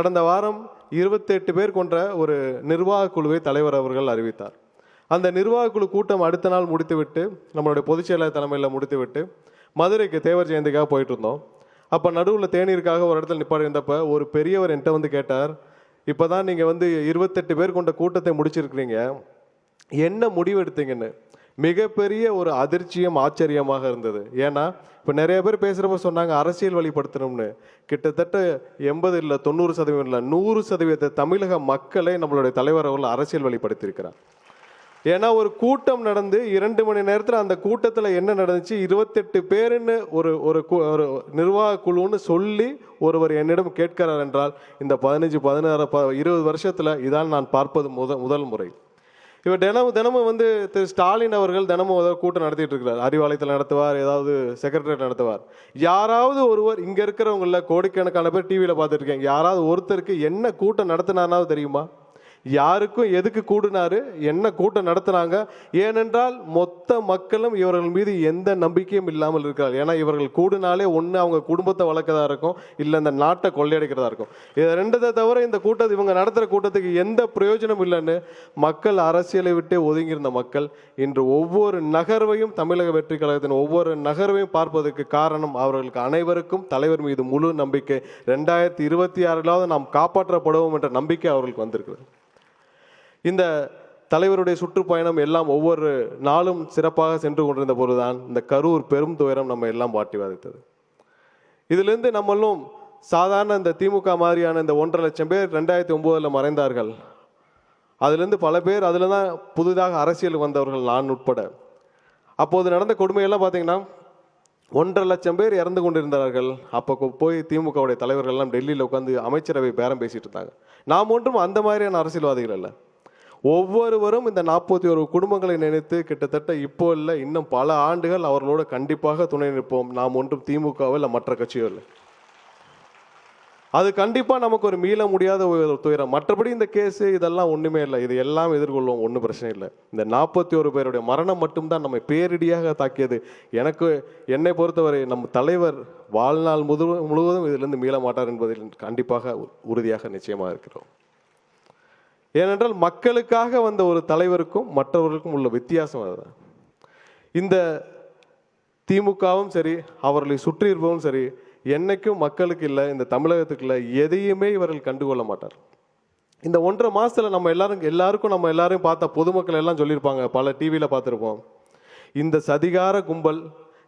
கடந்த வாரம் இருபத்தெட்டு பேர் கொண்ட ஒரு நிர்வாக குழுவை தலைவர் அவர்கள் அறிவித்தார். அந்த நிர்வாக குழு கூட்டம் அடுத்த நாள் முடித்துவிட்டு நம்மளுடைய பொதுச் செயலாளர் தலைமையில் முடித்துவிட்டு மதுரைக்கு தேவர் ஜெயந்திக்காக போயிட்டு இருந்தோம். அப்போ நடுவில் தேநீருக்காக ஒரு இடத்துல நிப்பாடி இருந்தப்போ ஒரு பெரியவர் என்கிட்ட வந்து கேட்டார் இப்போ தான் நீங்கள் வந்து இருபத்தெட்டு பேர் கொண்ட கூட்டத்தை முடிச்சிருக்கிறீங்க. என்ன முடிவு எடுத்தீங்கன்னு? மிகப்பெரிய ஒரு அதிர்ச்சியும் ஆச்சரியமாக இருந்தது. ஏன்னா இப்போ நிறைய பேர் பேசுகிறப்ப சொன்னாங்க அரசியல் வழிபடுத்தணும்னு. கிட்டத்தட்ட எண்பது இல்லை தொண்ணூறு சதவீதம் இல்லை நூறு சதவீத தமிழக மக்களை நம்மளுடைய தலைவர் அவர்கள் அரசியல் வழிபடுத்தியிருக்கிறார். ஏன்னா ஒரு கூட்டம் நடந்து இரண்டு மணி நேரத்தில் அந்த கூட்டத்தில் என்ன நடந்துச்சு? இருபத்தெட்டு பேருன்னு ஒரு ஒரு கு- ஒரு நிர்வாக குழுன்னு சொல்லி ஒருவர் என்னிடம் கேட்கிறார் என்றால் இந்த பதினஞ்சு பதினாறு ப இருபது வருஷத்தில் இதான் நான் பார்ப்பது முத முதல் முறை. இவர் தினமும் தினமும் வந்து திரு ஸ்டாலின் அவர்கள் தினமும் ஏதாவது கூட்டம் நடத்திட்டு இருக்கிறார். அறிவாலயத்தில் நடத்துவார் ஏதாவது செக்ரட்டரியேட் நடத்துவார். யாராவது ஒருவர் இங்கே இருக்கிறவங்கள கோடிக்கணக்கான பேர் டிவியில் பார்த்துருக்கேன் யாராவது ஒருத்தருக்கு என்ன கூட்டம் நடத்தினானாவது தெரியுமா? யாருக்கும் எதுக்கு கூடினாரு? என்ன கூட்டம் நடத்துனாங்க? ஏனென்றால் மொத்த மக்களும் இவர்கள் மீது எந்த நம்பிக்கையும் இல்லாமல் இருக்கிறார் ஏன்னா இவர்கள் கூடினாலே ஒன்று அவங்க குடும்பத்தை வளர்க்கதா இருக்கும் இல்லை இந்த நாட்டை கொள்ளையடிக்கிறதா இருக்கும். இது ரெண்டதை தவிர இந்த கூட்டத்தை இவங்க நடத்துகிற கூட்டத்துக்கு எந்த பிரயோஜனம் இல்லைன்னு மக்கள் அரசியலை விட்டே ஒதுங்கியிருந்த மக்கள் இன்று ஒவ்வொரு நகர்வையும் தமிழக வெற்றி கழகத்தின் ஒவ்வொரு நகர்வையும் பார்ப்பதற்கு காரணம் அவர்களுக்கு அனைவருக்கும் தலைவர் மீது முழு நம்பிக்கை. ரெண்டாயிரத்தி இருபத்தி ஆறிலாவது நாம் காப்பாற்றப்படுவோம் என்ற நம்பிக்கை அவர்களுக்கு வந்திருக்கிறது. இந்த தலைவருடைய சுற்றுப்பயணம் எல்லாம் ஒவ்வொரு நாளும் சிறப்பாக சென்று கொண்டிருந்த போதுதான் இந்த கரூர் பெரும் துயரம் நம்ம எல்லாம் வாட்டி வதைத்தது. இதிலிருந்து நம்மளும் சாதாரண இந்த திமுக மாதிரியான இந்த ஒன்றரை லட்சம் பேர் ரெண்டாயிரத்தி ஒம்போதில் மறைந்தார்கள். அதுலேருந்து பல பேர் அதில் தான் புதிதாக அரசியல் வந்தவர்கள் நான் உட்பட. அப்போது நடந்த கொடுமையெல்லாம் பார்த்தீங்கன்னா ஒன்றரை லட்சம் பேர் இறந்து கொண்டிருந்தார்கள். அப்போ போய் திமுகவுடைய தலைவர்கள்லாம் டெல்லியில் உட்காந்து அமைச்சரவை பேரம் பேசிகிட்டு இருந்தாங்க. நாம் ஒன்றும் அந்த மாதிரியான அரசியல்வாதிகள் இல்லை ஒவ்வொருவரும் இந்த நாற்பத்தி ஒரு குடும்பங்களை நினைத்து கிட்டத்தட்ட இப்போ இல்லை இன்னும் பல ஆண்டுகள் அவர்களோடு கண்டிப்பாக துணை நிற்போம். நாம் ஒன்றும் திமுகவோ இல்லை மற்ற கட்சியோ இல்லை. அது கண்டிப்பாக நமக்கு ஒரு மீள முடியாத ஒரு துயரம். மற்றபடி இந்த கேஸு இதெல்லாம் ஒன்றுமே இல்லை. இது எல்லாம் எதிர்கொள்வோம் ஒன்றும் பிரச்சனை இல்லை. இந்த நாற்பத்தி ஒரு பேருடைய மரணம் மட்டும்தான் நம்மை பேரிடியாக தாக்கியது. எனக்கு என்னை பொறுத்தவரை நம் தலைவர் வாழ்நாள் முழு முழுவதும் இதிலிருந்து மீள மாட்டார் என்பதில் கண்டிப்பாக உறுதியாக நிச்சயமாக இருக்கிறோம். ஏனென்றால் மக்களுக்காக வந்த ஒரு தலைவருக்கும் மற்றவர்களுக்கும் உள்ள வித்தியாசம் அதுதான் இந்த திமுகவும் சரி அவர்களை சுற்றி இருப்பவும் சரி என்னைக்கும் மக்களுக்கு இல்லை இந்த தமிழகத்துக்கு இல்லை எதையுமே இவர்கள் கண்டுகொள்ள மாட்டார். இந்த ஒன்றரை மாதத்தில் நம்ம எல்லாரும் எல்லாருக்கும் நம்ம எல்லாரையும் பார்த்த பொதுமக்கள் எல்லாம் சொல்லியிருப்பாங்க பல டிவியில் பார்த்துருப்போம். இந்த சதிகார கும்பல்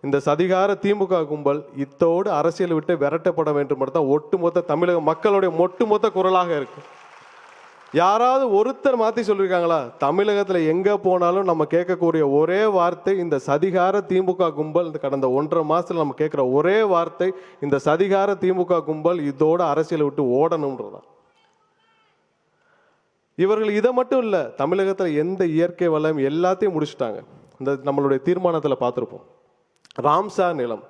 இந்த சதிகார திமுக கும்பல் இத்தோடு அரசியல் விட்டு விரட்டப்பட வேண்டும் தான் ஒட்டுமொத்த தமிழக மக்களுடைய ஒட்டுமொத்த குரலாக இருக்குது யாராவது ஒருத்தர் மாற்றி சொல்லியிருக்காங்களா தமிழகத்தில் எங்கே போனாலும் நம்ம கேட்கக்கூடிய ஒரே வார்த்தை இந்த சதிகார திமுக கும்பல் இந்த கடந்த ஒன்றரை மாதத்தில் நம்ம கேட்குற ஒரே வார்த்தை இந்த சதிகார திமுக கும்பல் இதோட அரசியலை விட்டு ஓடணுன்றதான் இவர்கள் இதை மட்டும் இல்லை தமிழகத்தில் எந்த இயற்கை வளம் எல்லாத்தையும் முடிச்சுட்டாங்க. இந்த நம்மளுடைய தீர்மானத்தில் பார்த்துருப்போம். ராம்சா நிலம்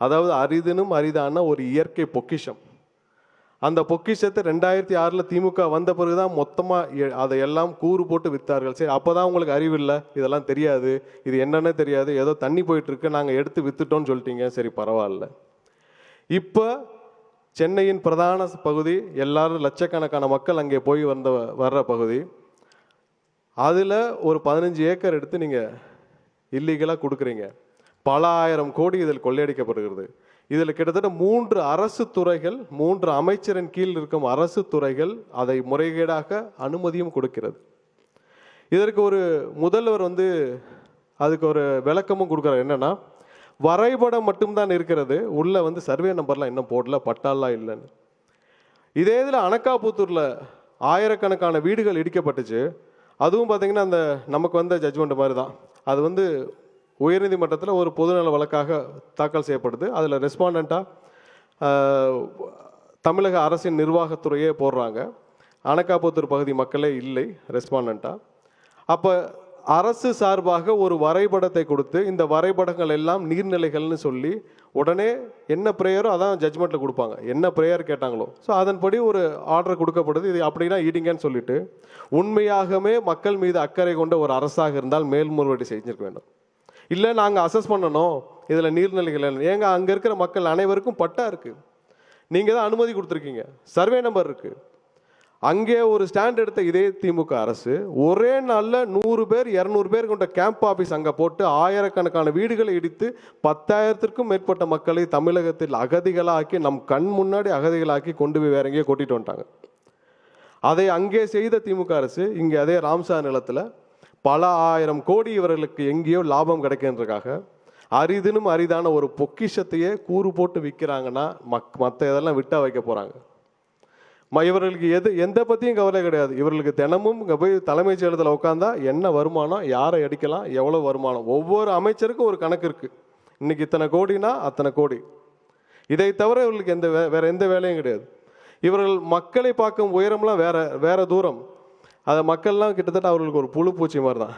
அதாவது அரிதினும் அரிதான ஒரு இயற்கை பொக்கிஷம். அந்த பொக்கிஷத்தை ரெண்டாயிரத்தி ஆறில் திமுக வந்த பிறகுதான் மொத்தமாக அதை எல்லாம் கூறு போட்டு விற்றார்கள் சரி அப்போ தான் உங்களுக்கு அறிவு இல்லை. இதெல்லாம் தெரியாது. இது என்னென்ன தெரியாது. ஏதோ தண்ணி போயிட்டுருக்கு. நாங்கள் எடுத்து விற்றுட்டோன்னு சொல்லிட்டீங்க. சரி பரவாயில்ல. இப்போ சென்னையின் பிரதான பகுதி எல்லாரும் லட்சக்கணக்கான மக்கள் அங்கே போய் வந்த வர்ற பகுதி. அதில் ஒரு பதினஞ்சு ஏக்கர் எடுத்து நீங்கள் இல்லீகலாக கொடுக்குறீங்க. பல ஆயிரம் கோடி இதில் கொள்ளையடிக்கப்படுகிறது. இதில் கிட்டத்தட்ட மூன்று அரசு துறைகள் மூன்று அமைச்சரின் கீழ் இருக்கும் அரசு துறைகள் அதை முறைகேடாக அனுமதியும் கொடுக்கிறது. இதற்கு ஒரு முதல்வர் வந்து அதுக்கு ஒரு விளக்கமும் கொடுக்குறாரு. என்னென்னா வரைபடம் மட்டும்தான் இருக்கிறது. உள்ளே வந்து சர்வே நம்பர்லாம் இன்னும் போடல பட்டாலாம் இல்லைன்னு. இதே இதில் அனக்காபுத்தூரில் ஆயிரக்கணக்கான வீடுகள் இடிக்கப்பட்டுச்சு. அதுவும் பார்த்திங்கன்னா அந்த நமக்கு வந்த ஜட்ஜ்மெண்ட் மாதிரி தான். அது வந்து உயர்நீதிமன்றத்தில் ஒரு பொதுநல வழக்காக தாக்கல் செய்யப்படுது. அதில் ரெஸ்பாண்டண்ட்டாக தமிழக அரசின் நிர்வாகத்துறையே போடுறாங்க. அனக்காபுத்தூர் பகுதி மக்களே இல்லை ரெஸ்பாண்டண்ட்டாக அப்போ அரசு சார்பாக ஒரு வரைபடத்தை கொடுத்து இந்த வரைபடங்கள் எல்லாம் நீர்நிலைகள்னு சொல்லி உடனே என்ன ப்ரேயரோ அதான் ஜட்ஜ்மெண்ட்டில் கொடுப்பாங்க. என்ன ப்ரேயர் கேட்டாங்களோ. ஸோ அதன்படி ஒரு ஆர்டர் கொடுக்கப்படுது. இது அப்படின்னா ஈடிங்கன்னு சொல்லிட்டு உண்மையாகவே மக்கள் மீது அக்கறை கொண்ட ஒரு அரசாக இருந்தால் மேல்முறையீடு செஞ்சிருக்க வேண்டும். இல்லை நாங்கள் அசஸ் பண்ணணும். இதில் நீர்நிலைகள் ஏங்க அங்கே இருக்கிற மக்கள் அனைவருக்கும் பட்டா இருக்குது நீங்கள் தான் அனுமதி கொடுத்துருக்கீங்க. சர்வே நம்பர் இருக்குது அங்கே ஒரு ஸ்டாண்ட் எடுத்த இதே திமுக அரசு ஒரே நாளில் நூறு பேர் இரநூறு பேர் கொண்ட கேம்ப் ஆஃபீஸ் அங்கே போட்டு ஆயிரக்கணக்கான வீடுகளை இடித்து பத்தாயிரத்திற்கும் மேற்பட்ட மக்களை தமிழகத்தில் அகதிகளாக்கி நம் கண் முன்னாடி அகதிகளாக்கி கொண்டு போய் வேற எங்கேயோ கொட்டிட்டு வந்துட்டாங்க. அதை அங்கே செய்த திமுக அரசு இங்கே அதே ராம்சார் நிலத்தில் பல ஆயிரம் கோடி இவர்களுக்கு எங்கேயோ லாபம் கிடைக்கின்றதுக்காக அரிதினும் அரிதான ஒரு பொக்கிஷத்தையே கூறு போட்டு விற்கிறாங்கன்னா மக் மற்ற இதெல்லாம் விட்டா வைக்க போகிறாங்க ம இவர்களுக்கு எது எந்த பற்றியும் கவலை கிடையாது. இவர்களுக்கு தினமும் இங்கே போய் தலைமைச் செயலத்தில் உட்காந்தா என்ன வருமானம் யாரை அடிக்கலாம் எவ்வளோ வருமானம்? ஒவ்வொரு அமைச்சருக்கும் ஒரு கணக்கு இருக்குது இன்னைக்கு இத்தனை கோடினா அத்தனை கோடி. இதை தவிர இவர்களுக்கு எந்த வே வேற எந்த வேலையும் கிடையாது. இவர்கள் மக்களை பார்க்கும் உயரம்லாம் வேற வேற தூரம். அதை மக்கள்லாம் கிட்டத்தட்ட அவர்களுக்கு ஒரு புழு பூச்சி மாதிரி தான்